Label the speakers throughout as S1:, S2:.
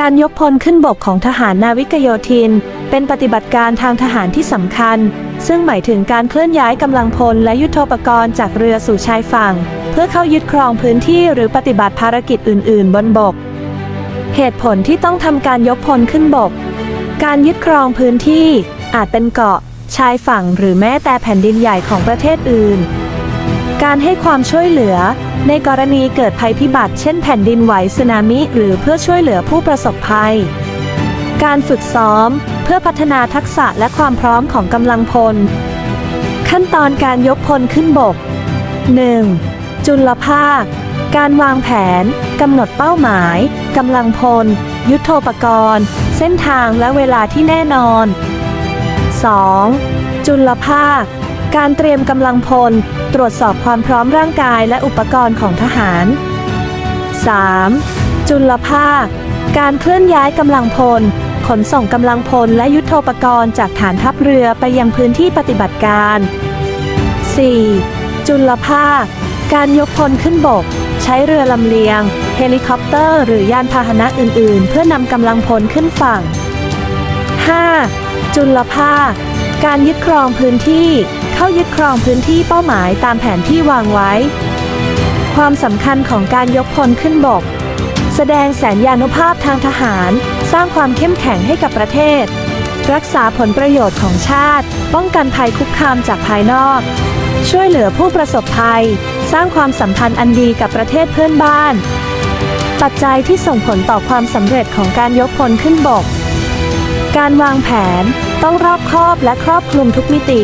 S1: การยกพลขึ้นบกของทหารนาวิกโยธิน เป็นปฏิบัติการทางทหารที่สำคัญ ซึ่งหมายถึงการเคลื่อนย้ายกำลังพลและยุทโธปกรณ์จากเรือสู่ชายฝั่ง เพื่อเข้ายึดครองพื้นที่หรือปฏิบัติภารกิจอื่น ๆ บนบก เหตุผลที่ต้องทำการยกพลขึ้นบก การยึดครองพื้นที่ อาจเป็นเกาะ ชายฝั่งหรือแม้แต่แผ่นดินใหญ่ของประเทศอื่น การให้ความช่วยเหลือ ในกรณีเกิดภัยพิบัติเช่นแผ่นดินไหวสึนามิ หรือเพื่อช่วยเหลือผู้ประสบภัย การฝึกซ้อม เพื่อพัฒนาทักษะและความพร้อมของกำลังพล ขั้นตอนการยกพลขึ้นบก 1. จุลภาค การวางแผน กำหนดเป้าหมายกำลังพล ยุทโธปกรณ์ เส้นทางและเวลาที่แน่นอน 2. จุลภาค การเตรียมกำลังพล ตรวจสอบความพร้อมร่างกายและอุปกรณ์ของทหาร 3. จุลภาค การเคลื่อนย้ายกำลังพล ขนส่งกำลังพลและยุทโธปกรณ์จากฐานทัพเรือไปยังพื้นที่ปฏิบัติการ 4. จุลภาค การยกพลขึ้นบก ใช้เรือลำเลียง เฮลิคอปเตอร์ หรือยานพาหนะอื่น ๆ เพื่อนำกำลังพลขึ้นฝั่ง 5. จุลภาค การยึดครองพื้นที่ เข้ายึดครองพื้นที่เป้าหมายตามแผนที่วางไว้ ความสำคัญของการยกพลขึ้นบก แสดงแสนยานุภาพทางทหาร สร้างความเข้มแข็งให้กับประเทศ รักษาผลประโยชน์ของชาติ ป้องกันภัยคุกคามจากภายนอก ช่วยเหลือผู้ประสบภัย สร้างความสัมพันธ์อันดีกับประเทศเพื่อนบ้าน ปัจจัยที่ส่งผลต่อความสำเร็จของการยกพลขึ้นบก การวางแผนต้องรอบคอบและครอบคลุมทุกมิติ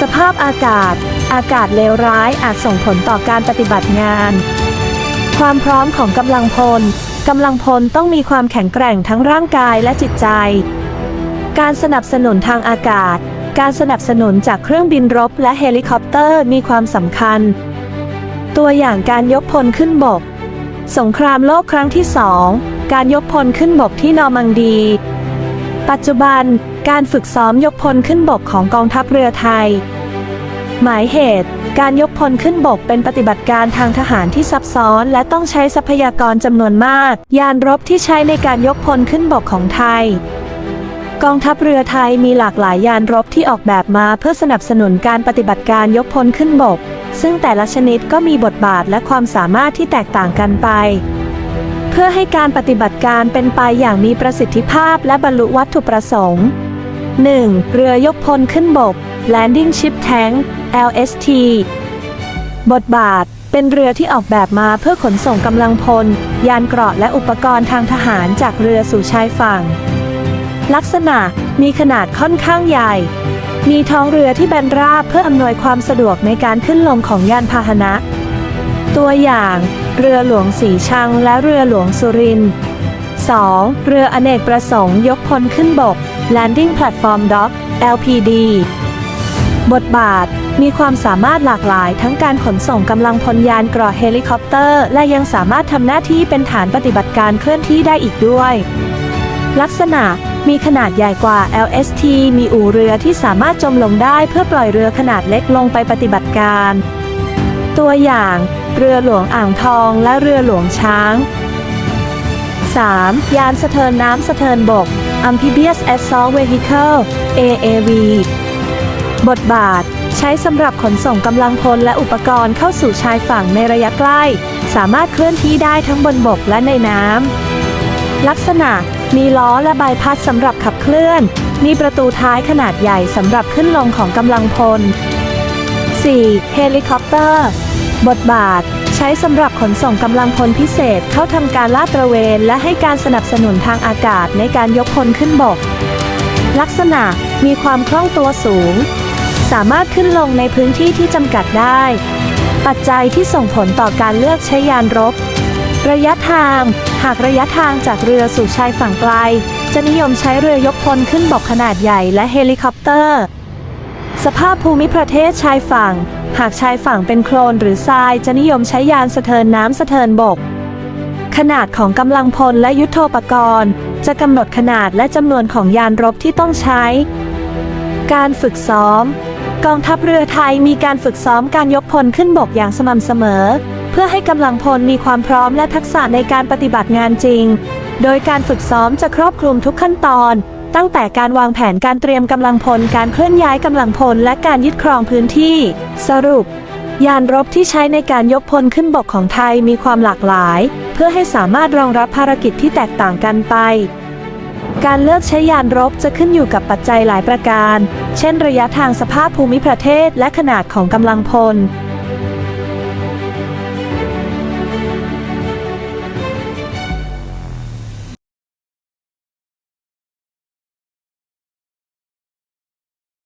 S1: สภาพอากาศ อากาศเลวร้ายอาจส่งผลต่อการปฏิบัติงาน ความพร้อมของกำลังพลกำลังพลต้องมีความแข็งแกร่งทั้งร่างกายและจิตใจ การสนับสนุนทางอากาศ การสนับสนุนจากเครื่องบินรบและเฮลิคอปเตอร์มีความสำคัญ ตัวอย่างการยกพลขึ้นบก สงครามโลกครั้งที่สองการยกพลขึ้นบกที่นอร์มังดี ปัจจุบัน การฝึกซ้อมยกพลขึ้นบกของกองทัพเรือไทย หมายเหตุ การยกพลขึ้นบกเป็นปฏิบัติการทางทหารที่ซับซ้อนและต้องใช้ทรัพยากรจำนวนมาก ยานรบที่ใช้ในการยกพลขึ้นบกของไทย กองทัพเรือไทยมีหลากหลายยานรบที่ออกแบบมาเพื่อสนับสนุนการปฏิบัติการยกพลขึ้นบก ซึ่งแต่ละชนิดก็มีบทบาทและความสามารถที่แตกต่างกันไป เพื่อให้การปฏิบัติการเป็นไปอย่างมีประสิทธิภาพและบรรลุวัตถุประสงค์ 1. เรือยกพลขึ้นบก Landing Ship Tank LST บทบาท เป็นเรือที่ออกแบบมาเพื่อขนส่งกำลังพล ยานเกราะและอุปกรณ์ทางทหารจากเรือสู่ชายฝั่ง ลักษณะมีขนาดค่อนข้างใหญ่ มีท้องเรือที่แบนราบเพื่ออำนวยความสะดวกในการขึ้นลงของยานพาหนะ ตัวอย่าง เรือหลวงสีชังและเรือหลวงสุรินทร์ 2. เรืออเนกประสงค์ยกพลขึ้นบก Landing Platform Dock LPD บทบาท มีความสามารถหลากหลายทั้งการขนส่งกำลังพลยานเกราะเฮลิคอปเตอร์ และยังสามารถทำหน้าที่เป็นฐานปฏิบัติการเคลื่อนที่ได้อีกด้วย ลักษณะมีขนาดใหญ่กว่า LST มีอู่เรือที่สามารถจมลงได้เพื่อปล่อยเรือขนาดเล็กลงไปปฏิบัติการ ตัวอย่าง เรือหลวงอ่างทองและเรือหลวงช้าง 3. ยานสะเทินน้ำสะเทินบก Amphibious Assault Vehicle AAV บทบาท ใช้สำหรับขนส่งกำลังพลและอุปกรณ์เข้าสู่ชายฝั่งในระยะใกล้ สามารถเคลื่อนที่ได้ทั้งบนบกและในน้ำ ลักษณะ มีล้อและใบพัดสำหรับขับเคลื่อน มีประตูท้ายขนาดใหญ่สำหรับขึ้นลงของกำลังพล 4. เฮลิคอปเตอร์ บทบาท ใช้สำหรับขนส่งกำลังพลพิเศษเข้าทำการลาดตระเวน และให้การสนับสนุนทางอากาศในการยกพลขึ้นบก ลักษณะมีความคล่องตัวสูง สามารถขึ้นลงในพื้นที่ที่จำกัดได้ ปัจจัยที่ส่งผลต่อการเลือกใช้ยานรบ ระยะทาง หากระยะทางจากเรือสู่ชายฝั่งไกล จะนิยมใช้เรือยกพลขึ้นบกขนาดใหญ่และเฮลิคอปเตอร์ สภาพภูมิประเทศชายฝั่ง หากชายฝั่งเป็นโคลนหรือทรายจะนิยมใช้ยานสะเทินน้ำสะเทินบก ขนาดของกำลังพลและยุทโธปกรณ์ จะกำหนดขนาดและจำนวนของยานรบที่ต้องใช้ การฝึกซ้อม กองทัพเรือไทยมีการฝึกซ้อมการยกพลขึ้นบกอย่างสม่ำเสมอ เพื่อให้กำลังพลมีความพร้อมและทักษะในการปฏิบัติงานจริง โดยการฝึกซ้อมจะครอบคลุมทุกขั้นตอน ตั้งแต่การวางแผนการเตรียมกำลังพลการเคลื่อนย้ายกำลังพลและการยึดครองพื้นที่ สรุป ยานรบที่ใช้ในการยกพลขึ้นบกของไทยมีความหลากหลาย เพื่อให้สามารถรองรับภารกิจที่แตกต่างกันไปการเลือกใช้ยานรบจะขึ้นอยู่กับปัจจัยหลายประการ เช่นระยะทางสภาพภูมิประเทศและขนาดของกำลังพล